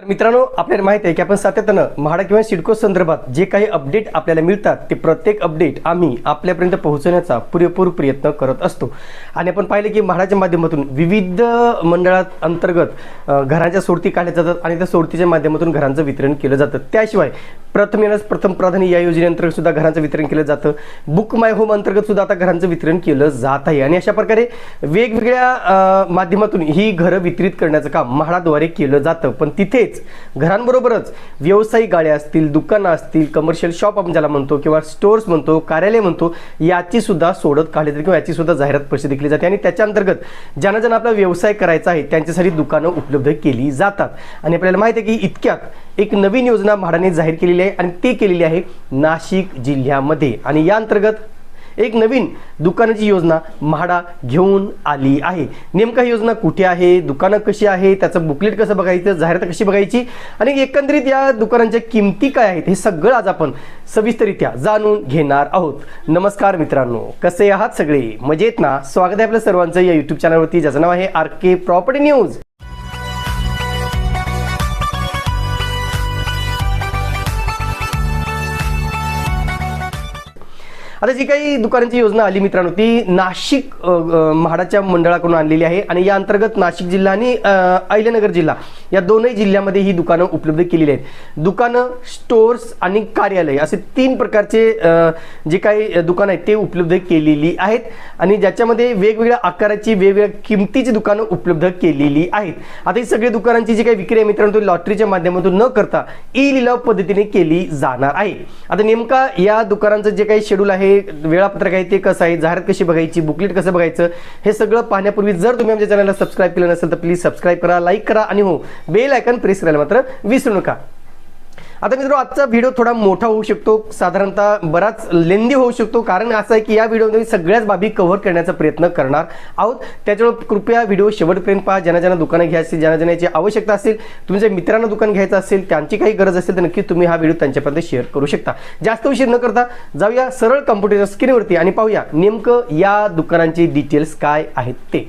तर मित्रांनो आपल्याला माहिती आहे की आपण सातत्यानं म्हाडा किंवा सिडको संदर्भात जे काही अपडेट आपल्याला मिळतात ते प्रत्येक अपडेट आम्ही आपल्यापर्यंत पोहोचवण्याचा पुरेपूर प्रयत्न करत असतो. आणि आपण पाहिलं की म्हाडाच्या माध्यमातून विविध मंडळात अंतर्गत घरांच्या सोडती काढल्या जातात आणि त्या सोडतीच्या माध्यमातून घरांचं वितरण केलं जातं. त्याशिवाय प्रथम येण्यास प्रथम प्राधान्य या योजनेअंतर्गत सुद्धा घरांचं वितरण केलं जातं. बुक माय होम अंतर्गत सुद्धा आता घरांचं वितरण केलं जात आहे. आणि अशा प्रकारे वेगवेगळ्या माध्यमातून ही घरं वितरित करण्याचं काम म्हाडाद्वारे केलं जातं. पण तिथेच घरांबरोबरच व्यावसायिक गाड्या असतील दुकानं असतील कमर्शियल शॉप आपण ज्याला म्हणतो किंवा स्टोअर्स म्हणतो कार्यालय म्हणतो याची सुद्धा सोडत काढली जाते किंवा याची सुद्धा जाहिरात प्रसिद्ध केली जाते. आणि त्याच्या अंतर्गत ज्यांना ज्यांना आपला व्यवसाय करायचा आहे त्यांच्यासाठी दुकानं उपलब्ध केली जातात. आणि आपल्याला माहिती आहे की इतक्यात एक नवीन योजना म्हाडाने जाहीर केलेली आहे आणि ती केलेली आहे नाशिक जिल्ह्यामध्ये. आणि या अंतर्गत एक नवीन दुकानाची योजना म्हाडा घेऊन आली आहे. नेमका ही योजना कुठे आहे? दुकानं कशी आहे त्याचं बुकलेट कसं बघायचं? जाहिरात कशी बघायची? आणि एकंदरीत या दुकानांच्या किमती काय आहेत? हे सगळं आज आपण सविस्तरित्या जाणून घेणार आहोत. नमस्कार मित्रांनो. कसे आहात सगळे? मजेत ना? स्वागत आहे आपल्या सर्वांचं या युट्यूब चॅनलवरती ज्याचं नाव आहे आर के प्रॉपर्टी न्यूज. आता जी काही दुकानांची योजना आली मित्रांनो ती नाशिक म्हाडाच्या मंडळाकडून आणलेली आहे आणि या अंतर्गत नाशिक जिल्हा आणि अहिल्यानगर जिल्हा या दोनही जिल्ह्यामध्ये ही दुकानं उपलब्ध केलेली आहेत. दुकानं स्टोअर्स आणि कार्यालय असे तीन प्रकारचे जे काही दुकानं आहेत ते उपलब्ध केलेली आहेत आणि ज्याच्यामध्ये वेगवेगळ्या आकाराची वेगवेगळ्या किमतीची दुकानं उपलब्ध केलेली आहेत. आता ही सगळ्या दुकानांची जी काही विक्री आहे मित्रांनो लॉटरीच्या माध्यमातून न करता ई लिलाव पद्धतीने केली जाणार आहे. आता नेमका या दुकानांचं जे काही शेड्यूल आहे वेळापत्रक आहे ते कसं आहे जाहिरात कशी बघायची बुकलेट कसं बघायचं हे सगळं पाहण्यापूर्वी जर तुम्ही आमच्या चॅनलला सबस्क्राईब केलं नसेल तर प्लीज सबस्क्राईब करा लाईक करा आणि हो बेल आयकन प्रेस करायला मात्र विसरू नका. आता मित्र आजचा व्हिडिओ थोडा मोठा होऊ शकतो. साधारणतः बराच लेंदी होऊ शकतो. कारण असं आहे की या व्हिडिओमध्ये सगळ्याच बाबी कव्हर करण्याचा प्रयत्न करणार आहोत. त्याच्यामुळे कृपया व्हिडिओ शेवटपर्यंत पहा. ज्यांना ज्यांना दुकानं घ्यायची असतील ज्यांना ज्यांना याची आवश्यकता असेल तुमच्या मित्रांना दुकान घ्यायचं असेल त्यांची काही गरज असेल तर नक्की तुम्ही हा व्हिडिओ त्यांच्यापर्यंत शेअर करू शकता. जास्त उशीर न करता जाऊया सरळ कम्प्युटरच्या स्क्रीनवरती आणि पाहूया नेमकं या दुकानांची डिटेल्स काय आहेत ते.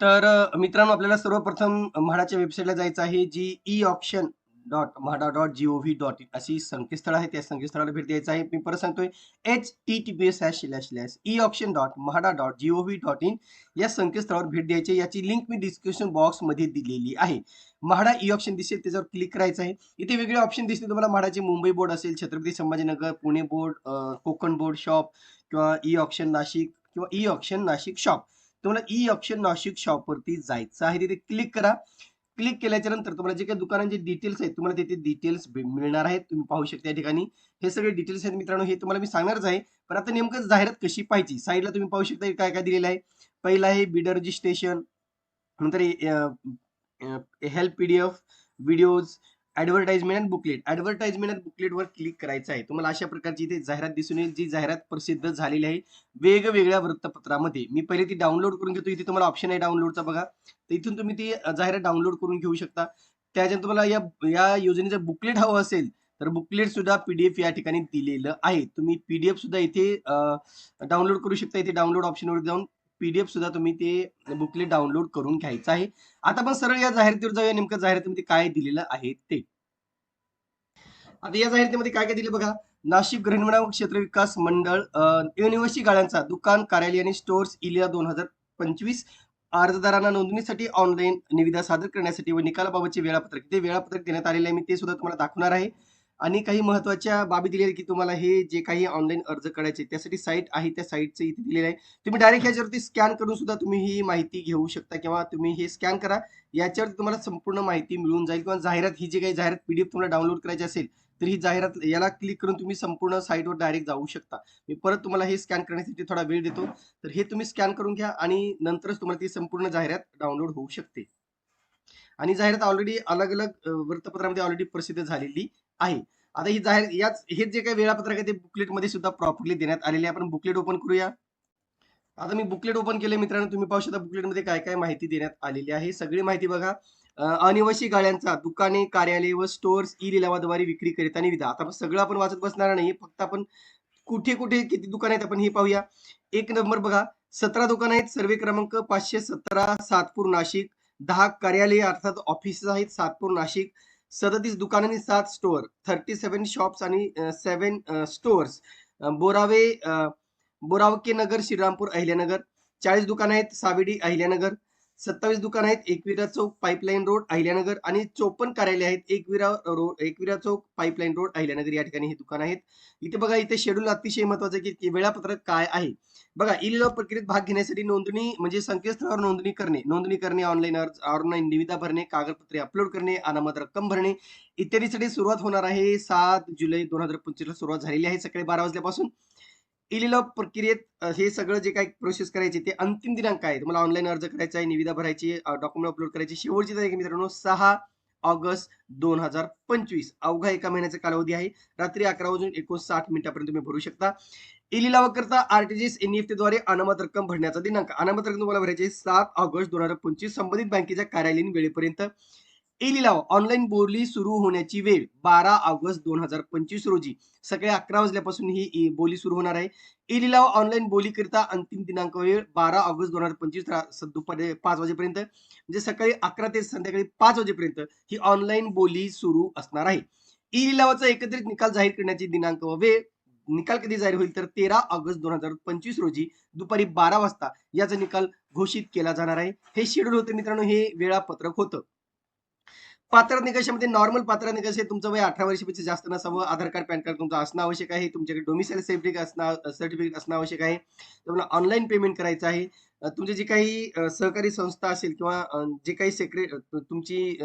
तर मित्रांनो आपल्याला सर्वप्रथम म्हाडाच्या वेबसाईटला जायचं आहे जी e auction dot MHADA dot G O V dot in अशी संकेतस्थळ आहे. त्या संकेतस्थळाला भेट द्यायचं आहे. मी परत सांगतोय H T T B S hash slash slash e auction dot MHADA dot G O V dot in या संकेतस्थळावर भेट द्यायची याची लिंक मी डिस्क्रिप्शन बॉक्समध्ये दिलेली आहे. म्हाडा ई ऑप्शन दिसेल त्याच्यावर क्लिक करायचं आहे. इथे वेगळे ऑप्शन दिसतील तुम्हाला. म्हाडाचे मुंबई बोर्ड असेल Chhatrapati Sambhajinagar Pune board Konkan board shop किंवा e ई ऑप्शन नाशिक किंवा e e auction Nashik shop तुम्हाला e ई ऑप्शन नाशिक शॉपवरती जायचं आहे. तिथे क्लिक करा. क्लिक केल्याच्यानंतर तुम्हाला जे काही दुकानांचे डिटेल्स आहेत तुम्हाला तिथे डिटेल्स मिळणार आहेत. तुम्ही पाहू शकता या ठिकाणी. हे सगळे डिटेल्स आहेत मित्रांनो हे तुम्हाला मी सांगणारच आहे. पण आता नेमकं जाहिरात कशी पाहिजे साईडला तुम्ही पाहू शकता काय काय दिलेलं आहे. पहिलं आहे बिडर रजिस्ट्रेशन नंतर हेल्प पीडीएफ व्हिडिओज ऍडव्हर्टाइजमेंट आणि बुकलेट ऍडव्हर्टाइजमेंट आणि बुकलेटवर क्लिक करायचं आहे. तुम्हाला अशा प्रकारची इथे जाहिरात दिसून येईल जी जाहिरात प्रसिद्ध झालेली आहे वेगवेगळ्या वृत्तपत्रामध्ये. मी पहिले ती डाउनलोड करून घेतो. इथे तुम्हाला ऑप्शन आहे डाउनलोडचा बघा. तर इथून तुम्ही ती जाहिरात डाउनलोड करून घेऊ शकता. त्याच्यानंतर तुम्हाला या या योजनेचं बुकलेट हवं असेल तर बुकलेट सुद्धा पीडीएफ या ठिकाणी दिलेलं आहे. तुम्ही पीडीएफ सुद्धा इथे डाउनलोड करू शकता. इथे डाउनलोड ऑप्शनवर जाऊन पीडीएफ सुद्धा तुम्ही ते बुकलेट डाउनलोड करून घ्यायचं आहे. आता आपण सरळ या जाहिरातीवर जाऊया. नेमकं जाहिरातीमध्ये काय दिलेलं आहे ते. आता या जाहिरातीमध्ये काय काय दिले बघा. नाशिक गृहनिर्माण क्षेत्र विकास मंडळ युनिव्हर्सिटी गाळ्यांचा दुकान कार्यालय आणि स्टोअर्स इलिया दोन हजार पंचवीस अर्जदारांना नोंदणीसाठी ऑनलाईन निविदा सादर करण्यासाठी व निकालाबाबतचे वेळापत्रक. ते वेळापत्रक देण्यात आलेले आहे. मी ते सुद्धा तुम्हाला दाखवणार आहे. आणि काही महत्त्वाच्या बाबी दिलेल्या की तुम्हाला हे जे काही ऑनलाईन अर्ज करायचे त्यासाठी साईट आहे त्या साईटचं इथे दिलेलं आहे. तुम्ही डायरेक्ट ह्याच्यावरती स्कॅन करून सुद्धा तुम्ही ही माहिती घेऊ शकता किंवा तुम्ही हे स्कॅन करा. याच्यावरती तुम्हाला संपूर्ण माहिती मिळून जाईल किंवा जाहिरात ही जी काही जाहिरात पीडीएफ तुम्हाला डाउनलोड करायची असेल तर ही जाहिरात याला क्लिक करून तुम्ही संपूर्ण साईटवर डायरेक्ट जाऊ शकता. मी परत तुम्हाला हे स्कॅन करण्यासाठी थोडा वेळ देतो. तर हे तुम्ही स्कॅन करून घ्या आणि नंतरच तुम्हाला ती संपूर्ण जाहिरात डाउनलोड होऊ शकते. आणि जाहिरात ऑलरेडी अलग अलग वृत्तपत्रामध्ये ऑलरेडी प्रसिद्ध झालेली आहे. आता ही जाहीर याच हे जे काही वेळापत्रक आहे ते बुकलेटमध्ये सुद्धा प्रॉपरली देण्यात आलेले आहे. आपण बुकलेट ओपन करूया. आता मी बुकलेट ओपन केले मित्रांनो. तुम्ही पाहू शकता बुकलेटमध्ये काय काय माहिती देण्यात आलेली आहे. सगळी माहिती बघा. अनिवासी गाड्यांचा दुकाने कार्यालय व स्टोअर्स ई लिलावाद्वारे विक्री आणि विधा आता सगळं आपण वाचत बसणार नाही. फक्त आपण कुठे कुठे किती दुकान आहेत आपण हे पाहूया. एक नंबर बघा. सतरा दुकान आहेत. सर्वे क्रमांक पाचशे सतरा सातपूर नाशिक. दहा कार्यालय अर्थात ऑफिसेस आहेत. सातपूर नाशिक. सदतीस दुकान आणि सात स्टोअर थर्टी सेवन शॉप्स आणि सेवन स्टोअर्स बोरावे बोरावके नगर श्रीरामपूर अहिल्यानगर. चाळीस दुकान आहेत सावेडी अहिल्यानगर. सत्तावीस दुकान आहेत. एकविरा चौक पाईपलाईन रोड अहिल्यानगर आणि चोपन्न कार्यालय आहेत. Ekvira road Ekvira Chowk pipeline road Ahilyanagar या ठिकाणी हे दुकान आहेत. इथे बघा इथे शेड्यूल अतिशय महत्वाचं आहे की वेळापत्रक काय आहे. बघा ई लिलाव प्रक्रियेत भाग घेण्यासाठी नोंदणी म्हणजे संकेतस्थळावर नोंदणी करणे नोंदणी करणे ऑनलाईन अर्ज ऑनलाईन निविदा भरणे कागदपत्रे अपलोड करणे अनामत रक्कम भरणे इत्यादीसाठी सुरुवात होणार आहे. सात जुलै दोन हजार पंचवीसला सुरुवात झालेली आहे. सकाळी बारा वाजल्यापासून ई लिलाव प्रक्रियेत हे सगळं जे काही प्रोसेस करायची ते अंतिम दिनांक आहे तुम्हाला ऑनलाईन अर्ज करायचा आहे निविदा भरायची डॉक्युमेंट अपलोड करायची शेवटची तारीख मित्रांनो सहा ऑगस्ट दोन हजार पंचवीस. अवघा एका महिन्याचा कालावधी आहे. रात्री अकरा वाजून एकोणसाठ मिनिटापर्यंत तुम्ही भरू शकता. ई लिलाव करता आरटीजीएस एनईएफटी द्वारे अनामत रक्कम भरण्याचा दिनांक. अनामत रक्कम तुम्हाला भरायची सात ऑगस्ट दोन हजार पंचवीस. संबंधित बँकेच्या कार्यालयीन वेळेपर्यंत. ई लिलाव ऑनलाईन बोली सुरू होण्याची वेळ बारा ऑगस्ट दोन हजार पंचवीस रोजी. सकाळी अकरा वाजल्यापासून ही बोली सुरू होणार आहे. ई लिलाव ऑनलाईन बोलीकरिता अंतिम दिनांक वेळ बारा ऑगस्ट दोन हजार पंचवीस दुपारी पाच वाजेपर्यंत. म्हणजे सकाळी अकरा ते संध्याकाळी पाच वाजेपर्यंत ही ऑनलाईन बोली सुरू असणार आहे. ई लिलावाचा एकत्रित निकाल जाहीर करण्याची दिनांक व वेळ निकाल कधी जाहीर होईल तर तेरा ऑगस्ट दोन हजार पंचवीस रोजी दुपारी बारा वाजता याचा निकाल घोषित केला जाणार आहे. हे शेड्यूल होते मित्रांनो हे वेळापत्रक होतं. पात्र निकषामध्ये नॉर्मल पात्र निकष हे म्हणजे तुमचं वय अठरा वर्षापेक्षा जास्त नसावं. आधार कार्ड पॅन कार्ड तुमचं असणं आवश्यक आहे. तुमच्याकडे डोमिसाईल सर्टिफिकेट असणं सर्टिफिकेट असणं आवश्यक आहे. तुम्हाला ऑनलाईन पेमेंट करायचं आहे. तुमचे तुमची जी काही सहकारी संस्था असेल किंवा जे काही सेक्रेट तुमची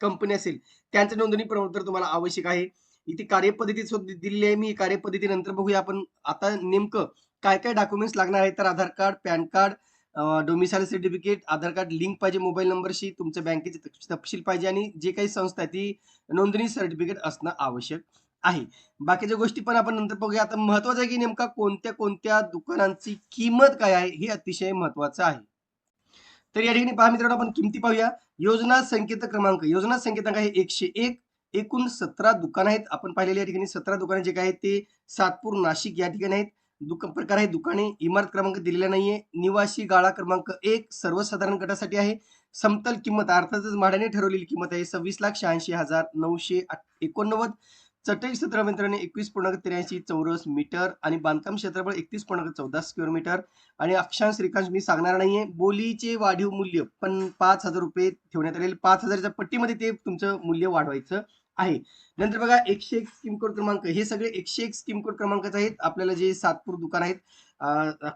कंपनी असेल त्यांचं नोंदणी प्रमाणपत्र तुम्हाला आवश्यक आहे. इथे कार्यपद्धती सुद्धा दिलेली आहे. मी कार्यपद्धतीनंतर बघूया आपण आता नेमकं काय काय डॉक्युमेंट्स लागणार आहे तर Aadhaar card PAN card domicile certificate Aadhaar card link पाहिजे मोबाईल नंबरशी तुमच्या बँकेचे तप- तपशील पाहिजे आणि जे काही संस्था आहे ती नोंदणी सर्टिफिकेट असणं आवश्यक आहे. बाकीच्या गोष्टी पण आपण नंतर बघूया. आता महत्वाचं आहे की नेमका कोणत्या कोणत्या दुकानांची किंमत काय आहे हे अतिशय महत्वाचं आहे. तर या ठिकाणी पहा मित्रांनो आपण किमती पाहूया. योजना संकेत क्रमांक योजना संकेतांक आहे एकशे एक एकूण सतरा दुकान आहेत. आपण पाहिलेले या ठिकाणी सतरा दुकानं जे काय आहेत ते सातपूर नाशिक या ठिकाणी आहेत. दुकान प्रकार आहे. दुकाने इमारत क्रमांक दिलेला नाहीये. निवासी गाळा क्रमांक एक सर्वसाधारण गटासाठी आहे. समतल किंमत अर्थातच म्हाड्याने ठरवलेली किंमत आहे. सव्वीस लाख शहाऐंशी हजार नऊशे एकोणनव्वद. चटई क्षेत्र मित्रांनो एकवीस पूर्णांक त्र्याऐंशी चौरस मीटर आणि बांधकाम क्षेत्रफळ एकतीस पूर्णांक चौदा स्क्वेअर मीटर. आणि अक्षांश रेखांश मी सांगणार नाहीये. बोलीचे वाढीव मूल्य पण पाच हजार रुपये ठेवण्यात आलेले. पाच हजारच्या पट्टीमध्ये ते तुमचं मूल्य वाढवायचं. आहे. नंतर बघा एकशे एक स्कीम कोड क्रमांक. हे सगळे एकशे एक स्कीम कोड क्रमांकच आहेत. आपल्याला जे सातपूर दुकान आहेत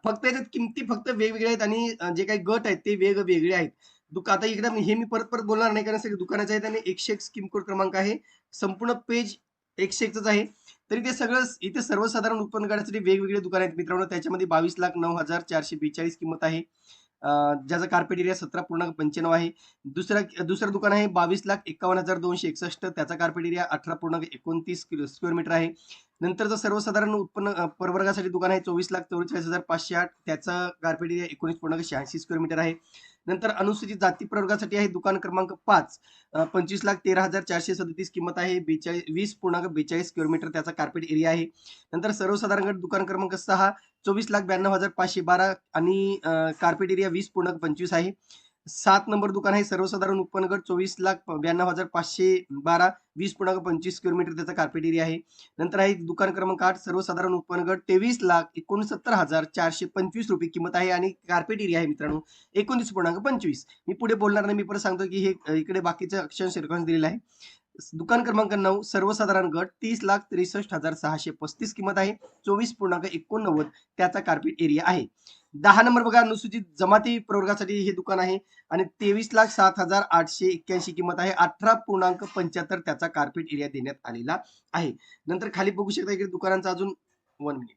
फक्त याच्यात किमती फक्त वेगवेगळ्या आहेत आणि जे काही गट आहेत ते वेगवेगळे आहेत. दुका आता एकदा हे मी परत परत बोलणार नाही कारण सगळे दुकानाचे आहेत आणि एकशे एक स्कीम कोड क्रमांक आहे. संपूर्ण पेज एकशे एकच आहे. तरी ते सगळं इथे सर्वसाधारण उत्पन्न काढण्यासाठी वेगवेगळे दुकान आहेत. मित्रांनो त्याच्यामध्ये बावीस लाख नऊ हजार चारशे बेचाळीस किंमत आहे. ज्याचा कार्पेट एरिया सतरा पूर्णांक पंच्याण्णव आहे. दुसरा दुसरं दुकान आहे बावीस लाख एकावन्न हजार दोनशे एकसष्ट. त्याचा कार्पेट एरिया अठरा पूर्णांक एकोणतीस किलो स्क्वेअर मीटर आहे. नंतरचं सर्वसाधारण उत्पन्न परवर्गासाठी दुकान आहे चोवीस लाख चौवेचाळीस हजार पाचशे आठ. त्याचा कार्पेट एरिया एकोणीस पूर्णांक शहाऐंशी स्क्वेअर मीटर आहे. नंतर अनुसूचित जाती प्रवर्गासाठी आहे दुकान क्रमांक पाच. पंचवीस लाख तेरा हजार चारशे सदतीस किंमत आहे. बेचाळीस वीस पूर्णांक बेचाळीस किलोमीटर त्याचा कार्पेट एरिया आहे. नंतर सर्वसाधारण दुकान क्रमांक सहा चोवीस लाख ब्याण्णव हजार पाचशे बारा आणि कार्पेट एरिया वीस पूर्णांक पंचवीस आहे. सात नंबर दुकान आहे सर्वसाधारण उत्पन्न गट चोवीस लाख ब्याण्णव हजार पाचशे बारा वीस पूर्णांक पंचवीस किलोमीटर त्याचा कार्पेट एरिया आहे. नंतर आहे दुकान क्रमांक आठ सर्वसाधारण उत्पन्न गट तेवीस लाख एकोणसत्तर हजार चारशे पंचवीस रुपये किंमत आहे आणि कार्पेट एरिया आहे मित्रांनो एकोणतीस पूर्णांक पंचवीस. मी पुढे बोलणार नाही मी परत सांगतो की हे इकडे बाकीचं अक्षर रेफरन्स दिलेलं आहे. दुकान क्रमांक नऊ सर्वसाधारण गट तीस लाख त्रेसष्ट हजार सहाशे पस्तीस किंमत आहे चोवीस पूर्णांक एकोणनव्वद त्याचा कार्पेट एरिया आहे. दहा नंबर बघा अनुसूचित जमाती प्रवर्गासाठी हे दुकान आहे. आणि तेवीस लाख सात हजार आठशे एक्क्याऐंशी किंमत आहे. अठरा पूर्णांक पंच्याहत्तर त्याचा कार्पेट एरिया देण्यात आलेला आहे. नंतर खाली बघू शकता इकडे दुकानांचा अजून वन मिनिट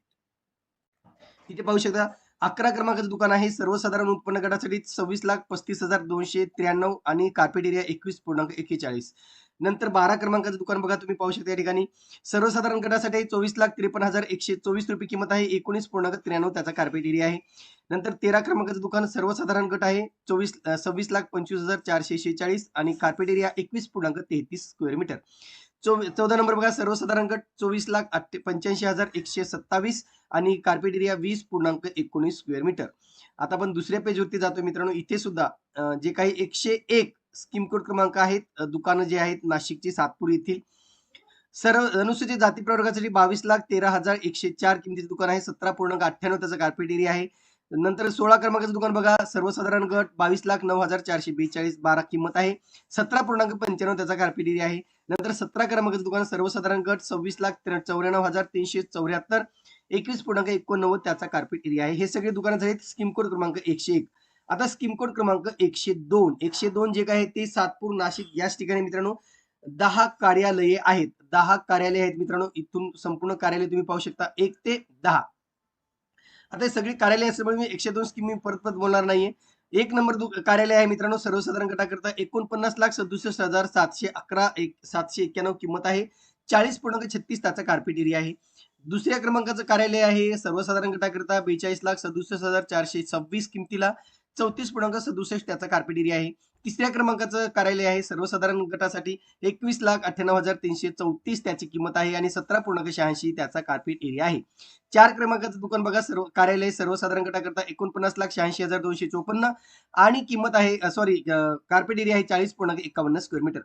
इथे पाहू शकता अकरा क्रमांकाचं दुकान आहे. सर्वसाधारण उत्पन्न गटासाठी सव्वीस लाख पस्तीस हजार दोनशे त्र्याण्णव आणि कार्पेट एरिया एकवीस पूर्णांक एक्केचाळीस. नंतर बारा क्रमांकाचं दुकान बघा तुम्ही पाहू शकता या ठिकाणी. सर्वसाधारण गटासाठी चोवीस लाख त्रेपन्न हजार एकशे चोवीस रुपये किंमत आहे. एकोणीस पूर्णांक त्र्याण्णव त्याचा कार्पेट एरिया आहे. नंतर तेरा क्रमांकाचं दुकान सर्वसाधारण गट आहे. चोवीस सव्वीस लाख पंचवीस हजार चारशे शेहेचाळीस आणि कार्पेट एरिया एकवीस पूर्णांक तेहतीस स्क्वेअर मीटर चौ चौदा नंबर बघा सर्वसाधारण गट चोवीस लाख अठ्ठे पंच्याऐंशी हजार एकशे सत्तावीस आणि कार्पेट एरिया वीस पूर्णांक एकोणीस स्क्वेअर मीटर आता आपण दुसऱ्या पेजवरती जातो मित्रांनो. इथे सुद्धा जे काही एकशे एक स्कीम कोड क्रमांक आहेत दुकानं जे आहेत नाशिकची सातपूर येथील सर्व अनुसूचित जाती प्रवर्गासाठी बावीस लाख तेरा हजार एकशे चार किमतीचे दुकान आहे. सतरा पूर्णांक अठ्ठ्याण्णव त्याचा कार्पेट एरिया आहे. नंतर सोळा क्रमांकाचं दुकान बघा. सर्वसाधारण गट बावीस लाख नऊ हजार चारशे बेचाळीस बारा किंमत आहे. सतरा पूर्णांक पंच्याण्णव त्याचा कार्पेट आहे. नंतर सतरा क्रमांकाचं दुकान सर्वसाधारण गट सव्वीस लाख चौऱ्याण्णव हजार तीनशे चौऱ्याहत्तर एकवीस पूर्णांक एकोणनव्वद त्याचा कार्पेट एरिया आहे. हे सगळे दुकानं झाले स्कीम कोड क्रमांक एकशे एक. आता स्कीम कोड क्रमांक एकशे दोन. एकशे दोन जे काय आहे ते सातपूर नाशिक याच ठिकाणी मित्रांनो दहा कार्यालये आहेत. दहा कार्यालय आहेत मित्रांनो. इथून संपूर्ण कार्यालय तुम्ही पाहू शकता. एक ते दहा. आता हे सगळी कार्यालय असल्यामुळे मी एकशे दोन स्कीम मी परत परत बोलणार नाहीये. एक नंबर दु- कार्यालय आहे मित्रांनो सर्वसाधारण गटाकरता एकोणपन्नास लाख सदुसष्ट हजार सातशे अकरा एक सातशे एक्क्याण्णव किंमत आहे. चाळीस पूर्णांक छत्तीस त्याचा कार्पेट एरिया आहे. दुसऱ्या क्रमांकाचं कार्यालय आहे सर्वसाधारण गटाकरता बेचाळीस लाख सदुसष्ट हजार चारशे सव्वीस किमतीला चौतीस पूर्णांक सदुसष्ट त्याचा कार्पेट एरिया आहे. तिसऱ्या क्रमांकाचं कार्यालय आहे सर्वसाधारण गटासाठी एकवीस लाख अठ्ठ्याण्णव हजार तीनशे चौतीस त्याची किंमत आहे आणि सतरा पूर्णांक शहाऐंशी त्याचा कार्पेट एरिया आहे. चार क्रमांकाचं दुकान बघा सर्व कार्यालय सर्वसाधारण गटाकरता एकोणपन्नास लाख शहाऐंशी हजार दोनशे चोपन्न आणि किंमत आहे सॉरी कार्पेट एरिया आहे चाळीस पूर्णांक एकावन्न स्क्वेअर मीटर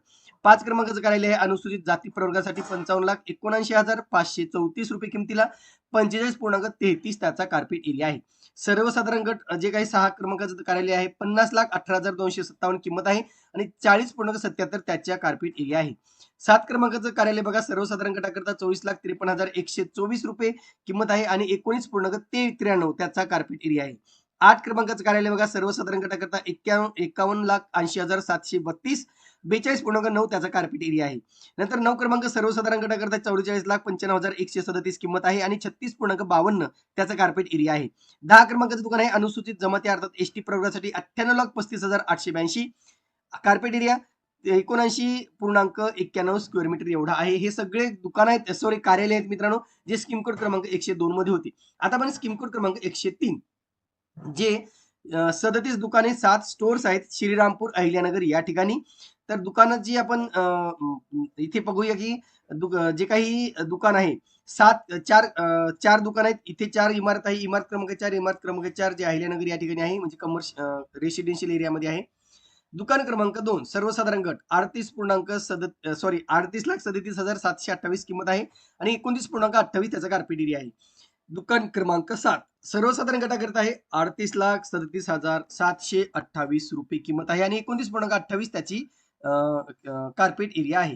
पाच क्रमांकाचं कार्यालय आहे. अनुसूचित जाती प्रवर्गासाठी पंचावन्न लाख एकोणऐंशी हजार पाचशे चौतीस रुपये किमतीला पंचेचाळीस पूर्णांक तेहतीस त्याचा कार्पेट एरिया आहे. सर्वसाधारण गट जे काही सहा क्रमांकाचं कार्यालय आहे पन्नास लाख अठरा हजार दोनशे सत्तावन्न किंमत आहे आणि चाळीस पूर्णांक सत्याहत्तर त्याच्या कार्पेट एरिया आहे. सात क्रमांकाचं कार्यालय बघा सर्वसाधारण गटाकरता चोवीस लाख त्रेपन्न हजार एकशे चोवीस रुपये किंमत आहे आणि एकोणीस पूर्णांक ते त्र्याण्णव त्याचा कार्पेट एरिया आहे. आठ क्रमांकाचं कार्यालय बघा सर्वसाधारण गटाकरता एक्क्याण्णव एकावन्न लाख ऐंशी हजार सातशे बत्तीस बेचाळीस पूर्णांक नऊ त्याचा कार्पेट एरिया आहे. नंतर नऊ क्रमांक सर्वसाधारण गटाकरता चौवेचाळीस लाख पंच्याण्णव हजार एकशे सदतीस किंमत आहे आणि छत्तीस पूर्णांक बावन्न त्याचा कार्पेट एरिया आहे. दहा क्रमांकाचं दुकान आहे अनुसूचित जमाती अर्थात एसटी प्रवर्गासाठी अठ्ठ्याण्णव लाख पस्तीस हजार आठशे ब्याऐंशी. कार्पेट एरिया एकोणऐंशी पूर्णांक एक्क्याण्णव स्क्वेअर मीटर एवढा आहे. हे सगळे दुकान आहेत सॉरी कार्यालय आहेत मित्रांनो जे स्कीम कोड क्रमांक एकशे दोन मध्ये होते. आता आपण स्कीम कोड क्रमांक एकशे तीन जे सदतीस दुकाने सात स्टोर्स आहेत श्रीरामपूर अहिल्यानगर या ठिकाणी. तर दुकानात जी आपण इथे बघूया की जे काही दुकान आहे सात चार चार दुकान आहेत. इथे चार इमारत आहे. इमारत क्रमांक चार इमारत क्रमांक चार जे अहिल्यानगर या ठिकाणी आहे म्हणजे कमर्श रेसिडेन्शियल एरियामध्ये आहे. दुकान क्रमांक दोन सर्वसाधारण गट अडतीस पूर्णांक सदत सॉरी अडतीस लाख सदतीस हजार सातशे अठ्ठावीस किंमत आहे आणि एकोणतीस पूर्णांक अठ्ठावीस त्याचा गारपीट एरिया आहे. दुकान क्रमांक सात सर्वसाधारण गटाकरता आहे अडतीस लाख सदतीस हजार सातशे अठ्ठावीस रुपये किंमत आहे आणि एकोणतीस पूर्णांक अठ्ठावीस त्याची कार्पेट एरिया आहे.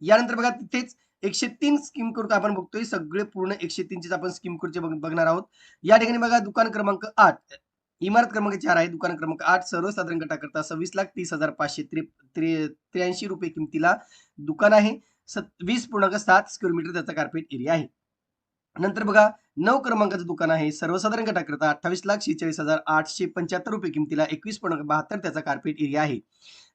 यानंतर बघा तिथेच एकशे तीन स्कीम कोड आपण बघतोय. सगळे पूर्ण एकशे तीनचेच आपण स्कीम कोडचे बघ- बघणार आहोत. या ठिकाणी बघा दुकान क्रमांक आठ. इमारत क्रमांक चार आहे. दुकान क्रमांक आठ सर्वसाधारण गटाकरता सव्वीस लाख तीस हजार पाचशे त्र्याऐंशी रुपये किमतीला दुकान आहे. सत वीस पूर्णांक सात स्क्वेअर मीटर त्याचा कार्पेट एरिया आहे. नंतर बघा नऊ क्रमांकाचं दुकान आहे. सर्वसाधारण गटाकरता अठ्ठावीस लाख शेहेचाळीस हजार आठशे पंच्याहत्तर रुपये किमतीला एकवीस पॉईंट बहात्तर त्याचा कार्पेट एरिया आहे.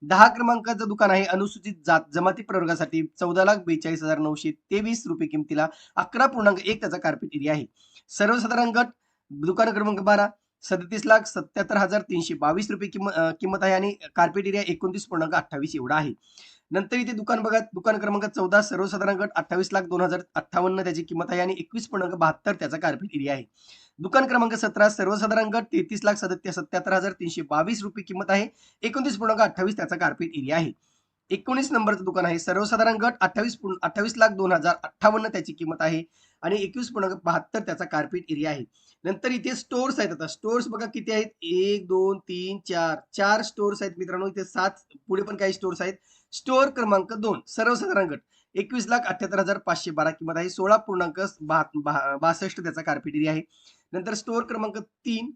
दहा क्रमांकाचं दुकान आहे. अनुसूचित जात जमाती प्रवर्गासाठी चौदा लाख बेचाळीस हजार नऊशे तेवीस रुपये किमतीला अकरा पूर्णांक एक त्याचा कार्पेट एरिया आहे. सर्वसाधारण गट दुकान क्रमांक बारा सदतीस लाख सत्याहत्तर हजार तीनशे बावीस रुपये किंमत किंमत आहे आणि कार्पेट एरिया एकोणतीस पूर्णांक अठ्ठावीस एवढा आहे. नंतर इथे दुकान बघा दुकान क्रमांक चौदा सर्वसाधारण गट अठ्ठावीस लाख दोन हजार अठ्ठावन्न त्याची किंमत आहे आणि एकवीस पूर्णांक बहात्तर त्याचा कार्पेट एरिया आहे. दुकान क्रमांक सतरा सर्वसाधारण गट तेहतीस लाख सदत्या सत्याहत्तर हजार तीनशे बावीस रुपये किंमत आहे. एकोणतीस पूर्णांक अठ्ठावीस त्याचा कार्पेट एरिया आहे. एकोणीस नंबरचं दुकान आहे सर्वसाधारण गट अठ्ठावीस पूर्ण अठ्ठावीस लाख दोन हजार अठ्ठावन्न त्याची किंमत आहे. आणि एकवीस पूर्णांक बहात्तर त्याचा कार्पेट एरिया आहे. नंतर इथे स्टोअर्स आहेत आता. स्टोर्स बघा किती आहेत? एक दोन तीन चार. चार स्टोर्स आहेत मित्रांनो. इथे सात पुढे पण काही स्टोर्स आहेत. स्टोअर क्रमांक दोन सर्वसाधारण गट. एकवीस लाख अठ्याहत्तर हजार पाचशे बारा किंमत आहे. सोळा पूर्णांक बासष्ट त्याचा कार्पेट एरिया आहे. नंतर स्टोअर क्रमांक तीन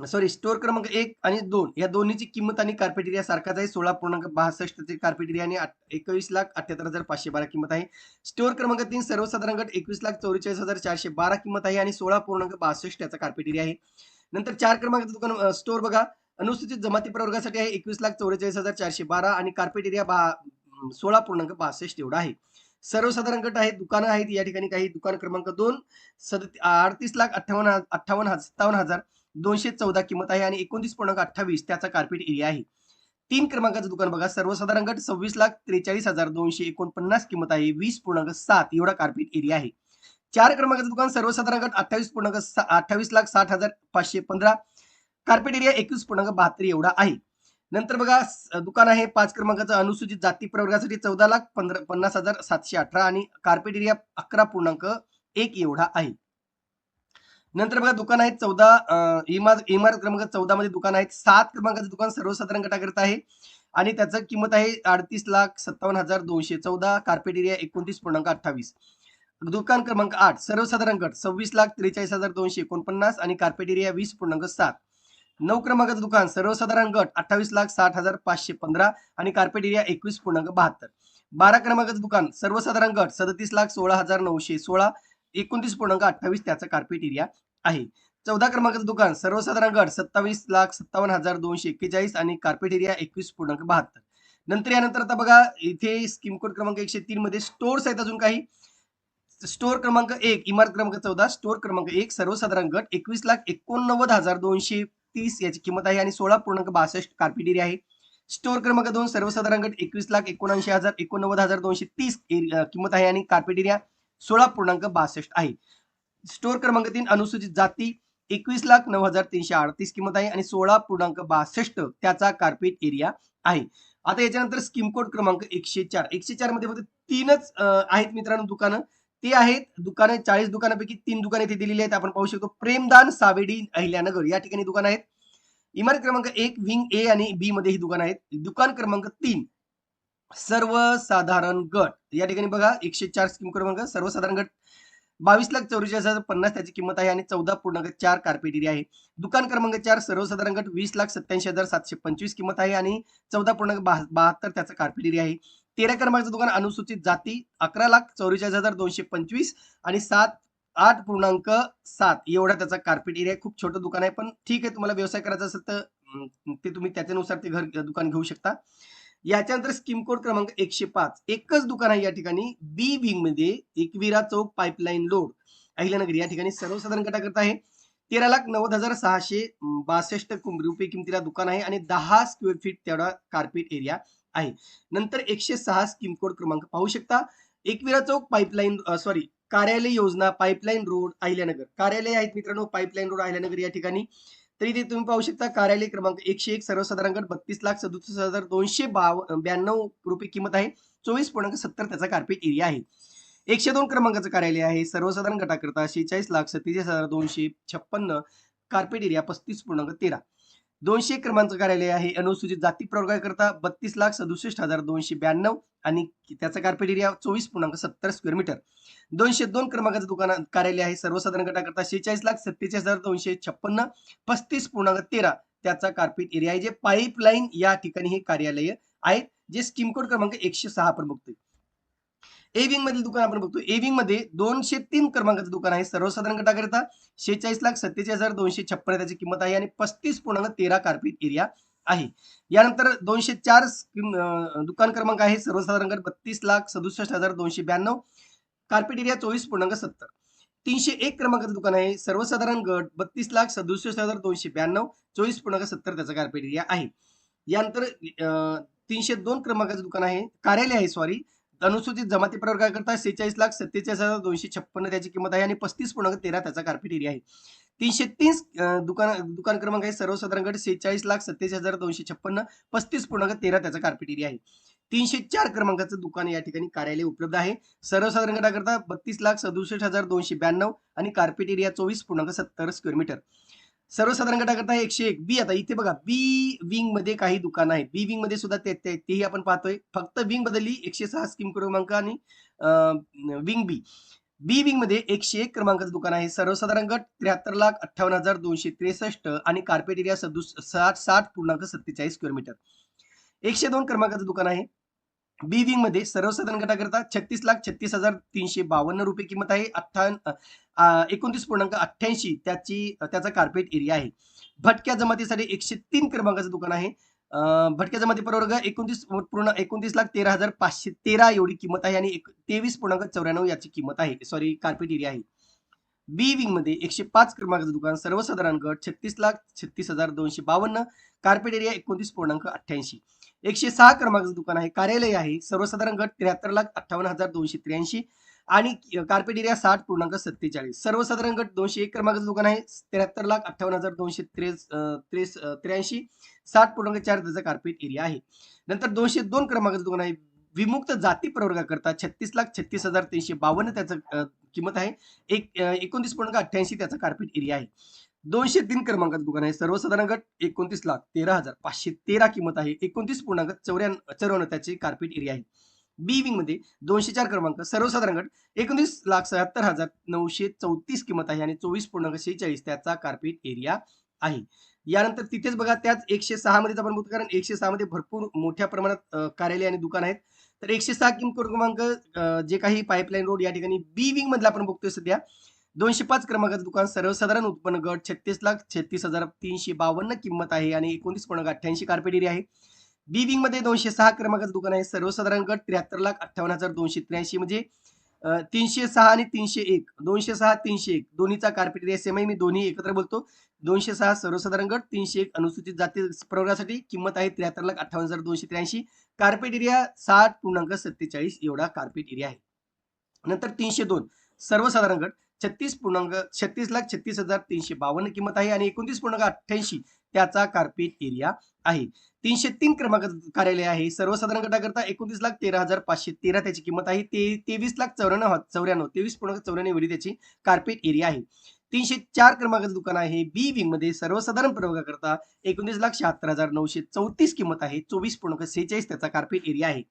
सॉरी स्टोअर क्रमांक एक आणि दोन या दोन्हीची किंमत आणि कार्पेटेरिया सारखाच आहे. सोळा पूर्णांक बासष्ट ते कार्पेटेरिया आणि एकवीस लाख अठ्याहत्तर हजार पाचशे बारा किंमत आहे. स्टोअर क्रमांक तीन सर्वसाधारण गट एकवीस लाख चौवेचाळीस हजार चारशे बारा किंमत आहे आणि सोळा पूर्णांक बासष्ट याचा कार्पेटेरिया आहे. नंतर चार क्रमांकाचं दुकान स्टोअर बघा. अनुसूचित जमाती प्रवर्गासाठी आहे एकवीस लाख चौवेचाळीस हजार चारशे बारा आणि कार्पेटेरिया बा सोळा पूर्णांक बासष्ट एवढा आहे. सर्वसाधारण गट आहेत दुकानं आहेत या ठिकाणी काही दुकान क्रमांक दोन सद अडतीस लाख अठ्ठावन्न अठ्ठावन्न सत्तावन्न हजार दोनशे चौदा किंमत आहे आणि एकोणतीस पूर्णांक अठ्ठावीस त्याचा कार्पेट एरिया आहे. तीन क्रमांकाचं दुकान बघा. सर्वसाधारण गट सव्वीस लाख त्रेचाळीस हजार दोनशे एकोणपन्नास किंमत आहे. वीस पूर्णांक सात एवढा कार्पेट एरिया आहे. चार क्रमांकाचं दुकान सर्वसाधारण गट अठ्ठावीस पूर्णांक अठ्ठावीस लाख साठ हजार पाचशे पंधरा. कार्पेट एरिया एकवीस पूर्णांक बहात्तर एवढा आहे. नंतर बघा दुकान आहे पाच क्रमांकाचं अनुसूचित जाती प्रवर्गासाठी चौदा लाख पंधरा पन्नास हजार सातशे अठरा आणि कार्पेट एरिया अकरा पूर्णांक एक एवढा आहे. नंतर बघा दुकान आहेत चौदा इमारत इमारत क्रमांक चौदा मध्ये दुकान आहेत. सात क्रमांकाचं दुकान सर्वसाधारण गटाकरिता आहे. आणि त्याचं किंमत आहे अडतीस लाख सत्तावन्न हजार दोनशे चौदा कार्पेट एरिया एकोणतीस पूर्णांक अठ्ठावीस. दुकान क्रमांक आठ सर्वसाधारण गट सव्वीस लाख त्रेचाळीस हजार दोनशे एकोणपन्नास आणि कार्पेट एरिया वीस पूर्णांक सात. नऊ क्रमांकाचं दुकान सर्वसाधारण गट अठ्ठावीस लाख साठ हजार पाचशे पंधरा आणि कार्पेट एरिया एकवीस पूर्णांक बहात्तर. बारा क्रमांकाचं दुकान सर्वसाधारण गट सदतीस लाख सोळा हजार नऊशे सोळा एकोणतीस पूर्णांक अठ्ठावीस त्याचा कार्पेट एरिया आहे. चौदा क्रमांकाचं दुकान सर्वसाधारण गट सत्तावीस लाख सत्तावन्न हजार दोनशे एक्केचाळीस आणि कार्पेट एरिया एकवीस पूर्णांक बहात्तर. नंतर यानंतर आता बघा इथे स्कीम कोड क्रमांक एकशे तीन मध्ये स्टोअर्स आहेत अजून काही. स्टोअर क्रमांक एक इमारत क्रमांक चौदा स्टोअर क्रमांक एक सर्वसाधारण गट एकवीस लाख एकोणनव्वद हजार दोनशे तीस याची किंमत आहे आणि सोळा पूर्णांक बासष्ट कार्पेट एरिया आहे. स्टोअर क्रमांक दोन सर्वसाधारण गट एकवीस लाख एकोणऐंशी हजार एकोणनव्वद हजार दोनशे तीस किंमत आहे आणि कार्पेट एरिया सोळा पूर्णांक बासष्ट आहे. स्टोअर क्रमांक तीन अनुसूचित जाती एकवीस लाख नऊ हजार तीनशे अडतीस किंमत आहे आणि सोळा पूर्णांक बासष्ट त्याचा कार्पेट एरिया आहे. आता याच्यानंतर स्कीम कोड क्रमांक एकशे चार. एकशे चारमध्ये फक्त तीनच आहेत मित्रांनो दुकानं. ते आहेत दुकानं चाळीस दुकानापैकी तीन दुकाने इथे दिलेली आहेत. आपण पाहू शकतो प्रेमदान सावेडी अहिल्यानगर या ठिकाणी दुकान आहेत. इमारत क्रमांक एक विंग ए आणि बी मध्ये ही दुकान आहेत. दुकान क्रमांक तीन सर्वसाधारण गट. या ठिकाणी बघा एकशे चार स्कीम क्रमांक सर्वसाधारण गट. बावीस लाख चौवेचाळीस हजार पन्नास त्याची किंमत आहे आणि चौदा पूर्णांक चार कार्पेट एरिया आहे. दुकान क्रमांक चार सर्वसाधारण गट वीस लाख सत्याऐंशी हजार सातशे पंचवीस किंमत आहे आणि चौदा पूर्णांक बहात्तर त्याचा कार्पेट एरिया आहे. तेरा क्रमांकाचं दुकान अनुसूचित जाती अकरा लाख चौवेचाळीस हजार दोनशे पंचवीस आणि सात आठ पूर्णांक सात. एवढा त्याचा कार्पेट एरिया आहे. खूप छोटं दुकान आहे पण ठीक आहे तुम्हाला व्यवसाय करायचा असेल तर ते तुम्ही त्याच्यानुसार ते घर दुकान घेऊ शकता. याच्यानंतर स्कीम कोड क्रमांक एकशे पाच. एकच दुकान आहे या ठिकाणी. बी विंगमध्ये एकविरा चौक पाईपलाईन लोड अहिल्यानगर या ठिकाणी सर्वसाधारण गटाकरता आहे. तेरा लाख नव्वद हजार सहाशे बासष्ट रुपये किमतीला दुकान आहे आणि दहा स्क्वेअर फीट तेवढा कार्पेट एरिया आहे. नंतर एकशे सहा स्कीम कोड क्रमांक पाहू शकता. एकविरा चौक पाईपलाईन सॉरी कार्यालय योजना पाईपलाईन रोड अहिल्यानगर कार्यालय आहेत मित्रांनो पाईपलाईन रोड अहिल्यानगर या ठिकाणी. तरी इथे तुम्ही पाहू शकता कार्यालय क्रमांक एकशे एक सर्वसाधारण गट बत्तीस लाख सदुसष्ट हजार दोनशे बाव ब्याण्णव रुपये किंमत आहे. चोवीस पूर्णांक सत्तर त्याचा कार्पेट एरिया आहे. एकशे दोन क्रमांकाचं कार्यालय आहे. सर्वसाधारण गटाकरता शेहेचाळीस लाख सत्तेचाळीस हजार दोनशे छप्पन्न कार्पेट एरिया पस्तीस पूर्णांक तेरा. दोनशे क्रमांक कार्यालय आहे. अनुसूचित जाती प्रवर्गाकरता बत्तीस लाख सदुसष्ट हजार दोनशे ब्याण्णव आणि त्याचा कार्पेट एरिया चोवीस पूर्णांक सत्तर स्क्वेअर मीटर दोनशे दोन क्रमांकाचं दुकान कार्यालय आहे. सर्वसाधारण गटाकरता शेहेचाळीस लाख सत्तेचाळीस हजार दोनशे छप्पन्न पस्तीस पूर्णांक तेरा त्याचा कार्पेट एरिया आहे. जे पाईपलाईन या ठिकाणी हे कार्यालय आहेत जे स्कीम कोड क्रमांक एकशे सहा आपण बघतोय. ए विंग मधील दुकान आपण बघतो ए विंगमध्ये दोनशे तीन क्रमांकाचं दुकान आहे. सर्वसाधारण गटाकरिता शेचाळीस लाख सत्तेचाळीस हजार दोनशे छप्पन त्याची किंमत आहे आणि पस्तीस पूर्णांक तेरा कार्पेट एरिया आहे. यानंतर दोनशे चार दुकान क्रमांक आहे. सर्वसाधारण गट बत्तीस लाख सदुसष्ट हजार दोनशे ब्याण्णव कार्पेट एरिया चोवीस पूर्णांक सत्तर. तीनशे एक क्रमांकाचं दुकान आहे. सर्वसाधारण गट बत्तीस लाख सदुसष्ट हजार दोनशे ब्याण्णव चोवीस पूर्णांक सत्तर त्याचा कार्पेट एरिया आहे. यानंतर अं, तीनशे दोन क्रमांकाचं दुकान आहे. कार्यालय आहे सॉरी अनुसूचित जमाती प्रवर्गाकरता सेहेचाळीस लाख सत्तेचाळीस हजार दोनशे छप्पन्न त्याची किंमत आहे आणि पस्तीस पूर्णांक तेरा त्याचा कार्पेट एरिया आहे. तीनशे तीन दुकान दुकान क्रमांक आहे सर्वसाधारण गट सेहेचाळीस लाख सत्तेचाळीस हजार दोनशे छप्पन्न पस्तीस पूर्णांक तेरा त्याचा कार्पेट एरिया आहे. तीनशे चार क्रमांकाचं दुकान या ठिकाणी कार्यालय उपलब्ध आहे. सर्वसाधारण गटाकरता बत्तीस लाख सदुसष्ट हजार दोनशे ब्याण्णव आणि कार्पेट एरिया चोवीस पूर्णांक सत्तर स्क्वेअर मीटर सर्वसाधारण गटाकरता एकशे एक. बी आता इथे बघा बी विंगमध्ये काही दुकान आहेत. बी विंगमध्ये सुद्धा ते तेही आपण पाहतोय. फक्त विंग बदलली एकशे सहा स्कीम क्रमांक आणि विंग बी बी विंगमध्ये एकशे एक क्रमांकाचं दुकान आहे. सर्वसाधारण गट त्र्याहत्तर लाख अठ्ठावन्न हजार दोनशे त्रेसष्ट आणि कार्पेट एरिया सदुस साठ साठ पूर्णांक सत्तेचाळीस किलोमीटर एकशे दोन क्रमांकाचं दुकान आहे. बी विंगमध्ये सर्वसाधारण गटाकरता छत्तीस लाख छत्तीस हजार तीनशे बावन्न रुपये किंमत आहे. अठ्ठा एकोणतीस पूर्णांक अठ्ठ्याऐंशी त्याची त्याचा कार्पेट एरिया आहे. भटक्या जमातीसाठी एकशे तीन क्रमांकाचं दुकान आहे. भटक्या जमाती प्रवर्ग एकोणतीस पूर्ण एकोणतीस लाख तेरा हजार पाचशे तेरा एवढी किंमत आहे आणि एक- तेवीस पूर्णांक चौऱ्याण्णव याची किंमत आहे. सॉरी कार्पेट एरिया आहे. बी विंगमध्ये एकशे पाच क्रमांकाचं दुकान सर्वसाधारण गट छत्तीस लाख छत्तीस हजार दोनशे बावन्न कार्पेट एरिया एकोणतीस पूर्णांक अठ्ठ्याऐंशी. एकशे सहा क्रमांकाचं दुकान आहे कार्यालय आहे सर्वसाधारण गट त्र्याहत्तर लाख अठ्ठावन्न हजार दोनशे त्र्याऐंशी आणि कार्पेट एरिया साठ पूर्णांक सत्तेचाळीस. सर्वसाधारण गट दोनशे एक क्रमांकाचं दुकान आहे त्र्याहत्तर लाख अठ्ठावन्न हजार दोनशे त्रेस त्रेस त्र्याऐंशी साठ पूर्णांक चार त्याचा कार्पेट एरिया आहे. नंतर दोनशे दोन क्रमांकाचं दुकान आहे विमुक्त जाती प्रवर्गाकरता छत्तीस लाख छत्तीस हजार तीनशे बावन्न त्याचं किंमत आहे. एक एकोणतीस पूर्णांक अठ्ठ्याऐंशी त्याचा कार्पेट एरिया आहे. दोनशे तीन क्रमांकाचं दुकान आहे. सर्वसाधारण गट एकोणतीस लाख तेरा हजार पाचशे तेरा किंमत आहे. एकोणतीस पूर्णांक चौऱ्याण्णव चौऱ्याण्णव त्याची कार्पेट एरिया आहे. बी विंगमध्ये दोनशे चार क्रमांक सर्वसाधारण गट एकोणतीस लाख सत्तर हजार नऊशे चौतीस किंमत आहे आणि चोवीस पूर्णांक शेहेचाळीस त्याचा कार्पेट एरिया आहे. यानंतर तिथेच बघा त्याच एकशे सहा मध्ये आपण बघतो कारण एकशे सहा मध्ये भरपूर मोठ्या प्रमाणात कार्यालय आणि दुकान आहेत. तर एकशे सहा किंमत क्रमांक जे काही पाईपलाईन रोड या ठिकाणी बी विंग मधला आपण बघतोय सध्या. दोनशे पाच क्रमांकाचं दुकान सर्वसाधारण उत्पन्न गट छत्तीस लाख छत्तीस हजार तीनशे बावन्न किंमत आहे आणि एकोणतीस पूर्णांक अठ्ठ्याऐंशी कार्पेट एरिया आहे. बी विंगमध्ये दोनशे सहा क्रमांकाचं दुकान आहे सर्वसाधारण गट त्र्याहत्तर लाख अठ्ठावन्न हजार दोनशे त्र्याऐंशी म्हणजे तीनशे सहा आणि तीनशे एक. दोनशे सहा तीनशे एक. दोन्हीचा कार्पेट एरिया सेम आहे. मी दोन्ही एकत्र बोलतो दोनशे सहा सर्वसाधारण गट तीनशे एक अनुसूचित जाती प्रवर्गासाठी किंमत आहे त्र्याहत्तर लाख अठ्ठावन्न हजार दोनशे त्र्याऐंशी. कार्पेट एरिया सात पूर्णांक सत्तेचाळीस एवढा कार्पेट एरिया आहे. नंतर तीनशे दोन सर्वसाधारण गट छत्तीस पूर्णांक छत्तीस लाख छत्तीस हजार तीनशे बावन्न किंमत आहे आणि एकोणतीस पूर्णांक अठ्ठ्याऐंशी त्याचा कार्पेट एरिया आहे. तीनशे तीन क्रमांक कार्यालय आहे. सर्वसाधारण गटाकरता एकोणतीस लाख तेरा हजार पाचशे तेरा त्याची किंमत आहे. ते तेवीस लाख चौऱ्याण्णव चौऱ्याण्णव तेवीस पूर्णांक चौऱ्याण्णव एवढी त्याची कार्पेट एरिया आहे. तीनशे चार क्रमांकाचं दुकान आहे. बी विंगमध्ये सर्वसाधारण प्रवर्गाकरता एकोणतीस लाख शहात्तर हजार नऊशे चौतीस किंमत आहे. चोवीस पूर्णांक सेहेचाळीस त्याचा कार्पेट एरिया आहे.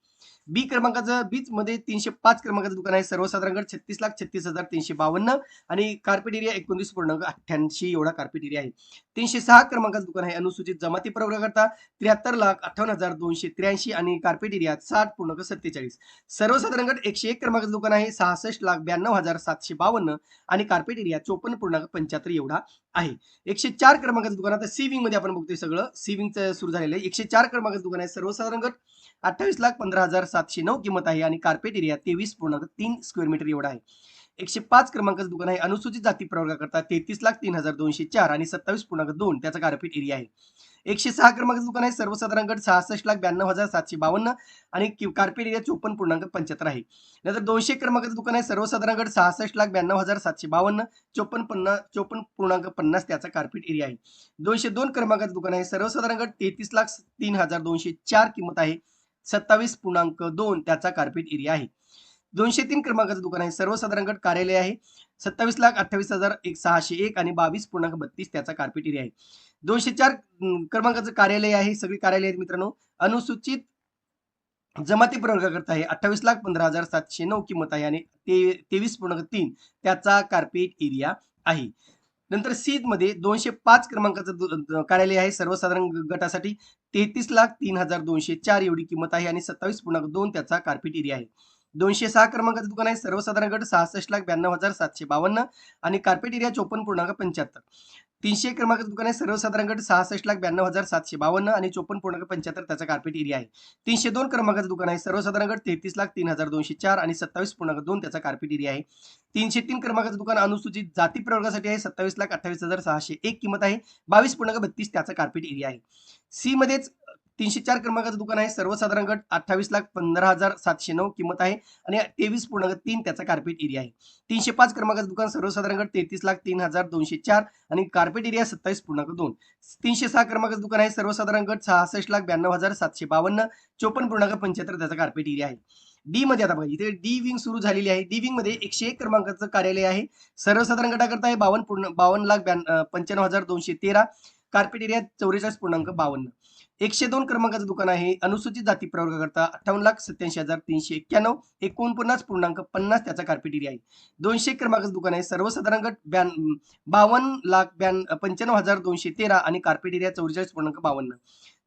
बी क्रमांकाचं बीच मध्ये तीनशे पाच क्रमांकाचं दुकान आहे. सर्वसाधारणगड छत्तीस लाख छत्तीस हजार तीनशे बावन्न आणि कार्पेट एरिया एकोणतीस पूर्णांक अठ्ठ्याऐंशी एवढा कार्पेट एरिया आहे. तीनशे सहा क्रमांकाचं दुकान आहे. अनुसूचित जमाती प्रवर्गाकरता त्र्याहत्तर लाख अठ्ठावन्न हजार दोनशे त्र्याऐंशी आणि कार्पेट एरिया साठ पूर्णांक सत्तेचाळीस. सर्वसाधारण गट एकशे एक क्रमांकाचं दुकान आहे. सहासष्ट लाख ब्याण्णव हजार सातशे बावन्न आणि कार्पेट एरिया चोपन्न पूर्णांक पंच्याहत्तर एवढा आहे. एकशे चार क्रमांकाचं दुकान आता सी विंगमध्ये आपण बघतोय सगळं. सी विंगचं सुरू झालेलं आहे. एकशे चार क्रमांकाचं दुकान आहे. सर्वसाधारण गट अठ्ठावीस लाख पंधरा हजार सातशे नऊ किंमत आहे आणि कार्पेट एरिया तेवीस पूर्णांक तीन स्क्वेअर मीटर एवढा आहे. एकशे पाच क्रमांकाचं दुकान आहे. अनुसूचित जाती प्रवर्गाकरता तेहतीस लाख तीन हजार दोनशे चार आणि सत्तावीस पूर्णांक दोन. त्याचा कार्पेट एरिया आहे. एकशे सहा क्रमांकाचं दुकान आहे. सर्वसाधारण गट सहासष्ट लाख ब्याण्णव हजार सातशे बावन्न आणि कार्पेट एरिया चोपन्न पूर्णांक पंच्याहत्तर आहे. नंतर दोनशे क्रमांकाचं दुकान आहे. सर्वसाधारण गट सहासष्ट लाख ब्याण्णव हजार सातशे बावन्न चोपन्न पन्नास चोपन्न पूर्णांक पन्नास त्याचा कार्पेट एरिया आहे. दोनशे दोन क्रमांकाचं दुकान आहे. सर्वसाधारण गट तेहतीस लाख तीन हजार दोनशे चार किंमत आहे. सत्तावीस पूर्णांक दोन त्याचा कार्पेट एरिया आहे. दोनशे तीन क्रमांकाचं दुकान आहे. सर्वसाधारण गट कार्यालय आहे. सत्तावीस लाख अठ्ठावीस हजार एक सहाशे एक आणि बावीस पूर्णांक बत्तीस त्याचा कार्पेट एरिया आहे. दोनशे चार क्रमांकाचं कार्यालय आहे. सगळी कार्यालय आहेत मित्रांनो. अनुसूचित जमाती प्रवर्गाकरता आहे. अठ्ठावीस लाख पंधरा हजार सातशे नऊ किंमत आहे आणि ते तेवीस पूर्णांक तीन त्याचा कार्पेट एरिया आहे. नंतर सी मध्ये दोनशे पाच क्रमांकाचं कार्यालय आहे. सर्वसाधारण गटासाठी तेहतीस लाख तीन हजार दोनशे चार एवढी किंमत आहे आणि सत्तावीस पूर्णांक दोन त्याचा कार्पेट एरिया आहे. दोनशे सहा क्रमांकाचं दुकान आहे. सर्वसाधारण गट सहासष्ट लाख ब्याण्णव हजार सातशे बावन्न आणि कार्पेट एरिया चोपन्न पूर्णांक पंच्याहत्तर. तीनशे क्रमांकाचं दुकान आहे. सर्वसाधारण गट सहासष्ट लाख ब्याण्णव हजार सातशे बावन्न आणि चोपन्न पूर्णांक पंच्याहत्तर त्याचा कार्पेट एरिया आहे. तीनशे दोन क्रमांकाचं दुकान आहे. सर्वसाधारण गट तेहतीस लाख तीन हजार दोनशे चार आणि सत्तावीस पूर्णांक दोन त्याचा कार्पेट एरिया आहे. तीनशे तीन क्रमांकाचं दुकान अनुसूचित जाती प्रवर्गासाठी आहे. सत्तावीस लाख अठ्ठावीस हजार सहाशे एक किंमत आहे. बावीस पूर्णांक बत्तीस त्याचा कार्पेट एरिया आहे. सी मध्येच तीनशे चार क्रमांकाचं दुकान आहे. सर्वसाधारण गट अठ्ठावीस लाख पंधरा हजार सातशे नऊ किंमत आहे आणि तेवीस पूर्णांक तीन त्याचा कार्पेट एरिया आहे. तीनशे पाच क्रमांकाचं दुकान सर्वसाधारण गट तेहतीस लाख तीन हजार दोनशे चार आणि कार्पेट एरिया सत्तावीस पूर्णांक दोन. तीनशे सहा क्रमांकाचं दुकान आहे. सर्वसाधारण गट सहासष्ट लाख ब्याण्णव हजार सातशे बावन्न चोपन्न पूर्णांक पंच्याहत्तर त्याचा कार्पेट एरिया आहे. डी मध्ये आता बघा इथे डी विंग सुरू झालेली आहे. डी विंगमध्ये एकशे एक क्रमांकाचं कार्यालय आहे. सर्वसाधारण गटाकरता आहे बावन्न पूर्ण बावन्न लाख ब्या पंच्याण्णव हजार दोनशे तेरा. कार्पेट एरिया चौवेचाळीस पूर्णांक बावन्न. एकशे दोन क्रमांकाचं दुकान आहे. अनुसूचित जाती प्रवर्गाकरता अठ्ठावन्न लाख सत्याऐंशी हजार तीनशे एक्क्याण्णव एकोणपन्नास पूर्णांक पन्नास त्याचा कार्पेट एरिया आहे. दोनशे क्रमांकाचं दुकान आहे. सर्वसाधारण गट ब्यान बावन्न लाख ब्यान पंच्याण्णव हजार दोनशे तेरा आणि कार्पेट एरिया चौवेचाळीस पूर्णांक बावन्न.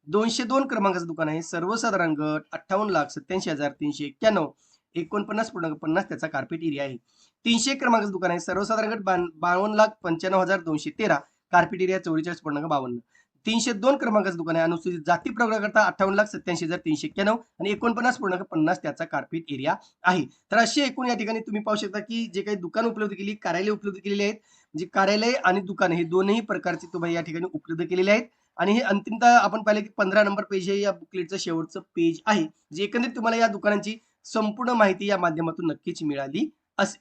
दोनशे दोन क्रमांकाचं दुकान आहे. सर्वसाधारण गट अठ्ठावन्न लाख सत्याऐंशी हजार तीनशे एक्क्याण्णव एकोणपन्नास पूर्णांक पन्नास त्याचा कार्पेट एरिया आहे. तीनशे क्रमांकाचं दुकान आहे. सर्वसाधारण गट बावन्न लाख पंच्याण्णव हजार दोनशे तेरा कार्पेट एरिया चौवेचाळीस पूर्णांक बावन्न. तीनशे दोन क्रमांकाचं दुकान आहे. अनुसूचित जाती प्रवर्गाकरता अठ्ठावन्न लाख सत्याऐंशी हजार तीनशे एक्क्याण्णव आणि एकोणपन्नास पूर्णांक पन्नास त्याचा कार्पेट एरिया आहे. तर असे एकूण या ठिकाणी तुम्ही पाहू शकता की जे काही दुकान उपलब्ध केली कार्यालय उपलब्ध केलेली आहेत. म्हणजे कार्यालय आणि दुकान हे दोनही प्रकारचे तुम्हाला या ठिकाणी उपलब्ध केलेले आहेत. आणि हे अंतिमतः आपण पाहिलं की पंधरा नंबर पेज हे या बुकलेटचं शेवटचं पेज आहे. जे एकंदरीत तुम्हाला या दुकानांची संपूर्ण माहिती या माध्यमातून नक्कीच मिळाली असेल.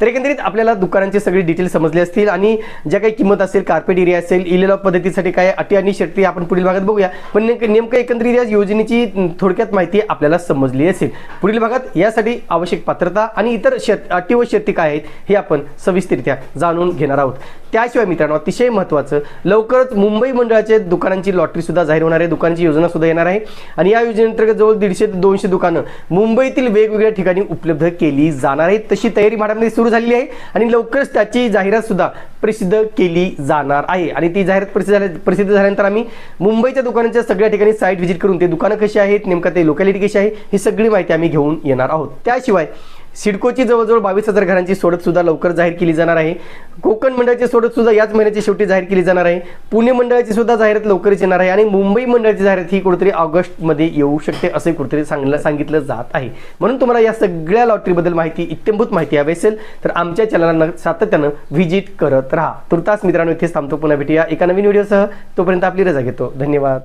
तर एकंदरीत आपल्याला दुकानांचे सगळे डिटेल समजले असतील आणि ज्या काही किंमत असेल कार्पेट एरिया असेल इलेलॉक पद्धतीसाठी काय अटी आणि शर्ती आपण पुढील भागात बघूया. पण नेमकं नेमकं एकंदरीत या योजनेची थोडक्यात माहिती आपल्याला समजली असेल. पुढील भागात यासाठी आवश्यक पात्रता आणि इतर शर्त अटी व शर्ती काय आहेत हे आपण सविस्तरित्या जाणून घेणार आहोत. त्याशिवाय मित्रांनो अतिशय महत्त्वाचं लवकरच मुंबई मंडळाच्या दुकानांची लॉटरी सुद्धा जाहीर होणार आहे. दुकानांची योजना सुद्धा येणार आहे. आणि या योजनेअंतर्गत जवळ दीडशे ते दोनशे दुकानं मुंबईतील वेगवेगळ्या ठिकाणी उपलब्ध केली जाणार आहेत. तशी तयारी भाड्यामध्ये सुरू झालेली आहे. आणि लवकरच त्याची जाहिरात सुद्धा प्रसिद्ध केली जाणार आहे. आणि ती जाहिरात प्रसिद्ध झाल्या प्रसिद्ध झाल्यानंतर आम्ही मुंबईच्या दुकानांच्या सगळ्या ठिकाणी साईट व्हिजिट करून ते दुकानं कशी आहेत नेमका ते लोकॅलिटी कशी आहे ही सगळी माहिती आम्ही घेऊन येणार आहोत. त्याशिवाय सिडकोची जवळजवळ बावीस हजार घरांची सोडत सुद्धा लवकर जाहीर केली जाणार आहे. कोकण मंडळाची सोडत सुद्धा याच महिन्याच्या शेवटी जाहीर केली जाणार आहे. पुणे मंडळाची सुद्धा जाहिरात लवकरच येणार आहे आणि मुंबई मंडळाची जाहिरात ही कुठेतरी ऑगस्टमध्ये येऊ शकते असे कुठेतरी सांगलं सांगितलं जात आहे. म्हणून तुम्हाला या सगळ्या लॉटरीबद्दल माहिती इत्यंभूत माहिती हवी असेल तर आमच्या चॅनलला सातत्यानं व्हिजिट करत राहा. तुर्तास मित्रांनो इथेच थांबतो. पुन्हा भेटूया एका नवीन व्हिडिओसह. तोपर्यंत आपली रजा घेतो. धन्यवाद.